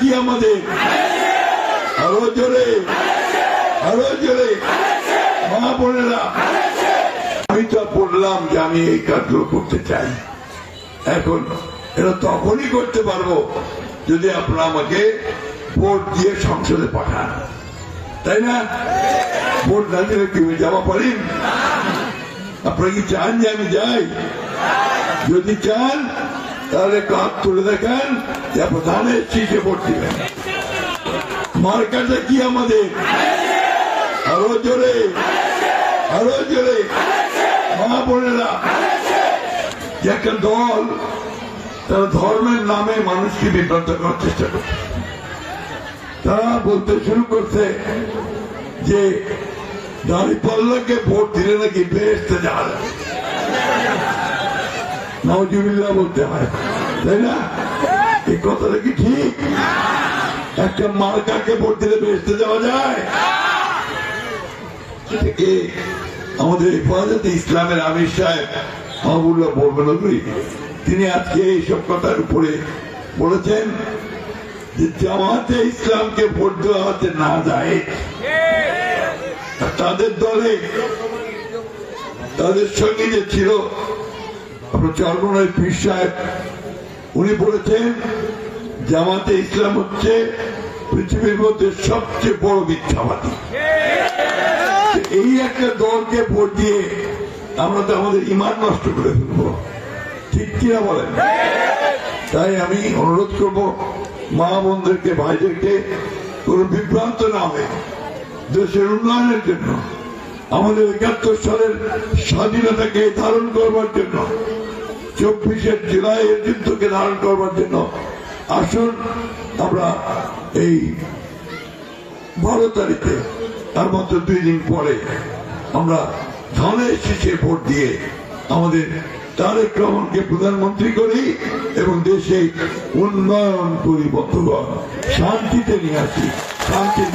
কি আমাদের? আরও জোরে। আরও জোরে। মা বোনেরা, আমি তো বললাম যে আমি এই করতে চাই। এখন এটা তখনই করতে পারব যদি আপনারা আমাকে ভোট দিয়ে সংসদে পাঠান। তাই না? ভোট না দিলে কি যাওয়া পারেন আপনারা কি চান যে আমি যাই? যদি চান তাহলে কাজ তুলে দেখান যে প্রধানের শীষে ভোট দিবেন মার্কাটা কি আমাদের? আরও জোরে। আরও জোরে। মা বোনেরা একটা দল, তারা ধর্মের নামে মানুষকে বিভ্রান্ত করার চেষ্টা করছে। তারা বলতে শুরু করছে যে, দাঁড়িপাল্লাকে ভোট দিলে নাকি বেহেস্তে যাওয়া যাবে। নজুবিল্লা বলতে হয়। তাই না? এই কথাটা কি ঠিক? একটা মার্কাকে ভোট দিলে বেহেস্তে যাওয়া যায়? এ আমাদের হেফাজতে ইসলামের আমির সাহেব মাহবুল্লাহ বলবেন তিনি আজকে এইসব কথার উপরে বলেছেন যে জামাতে ইসলামকে ভোট দেওয়া হতে না যায়। তাদের দলে, তাদের সঙ্গে যে ছিল আপনার চরমনের পীর সাহেব, উনি বলেছেন, জামাতে ইসলাম হচ্ছে পৃথিবীর মধ্যে সবচেয়ে বড় মিথ্যাবাদী। এই একটা দলকে ভোট দিয়ে আমরা তো আমাদের ইমান নষ্ট করে ফেলব। ঠিক কিনা বলেন? তাই আমি অনুরোধ করব, মা বোনদেরকে, ভাইদেরকে, কোন বিভ্রান্ত না হয়ে দেশের উন্নয়নের জন্য, আমাদের একাত্তর সালের স্বাধীনতাকে ধারণ করবার জন্য চব্বিশের জুলাইয়ের যুদ্ধকে ধারণ করবার জন্য আসুন, আমরা এই বারো তারিখে, তার মধ্যে দুই দিন পরে আমরা ধানের শীষে ভোট দিয়ে আমাদের তারেক রহমানকে প্রধানমন্ত্রী করি এবং দেশে উন্নয়ন করি বন্ধুগণ। শান্তিতে নিয়ে আসি। শান্তির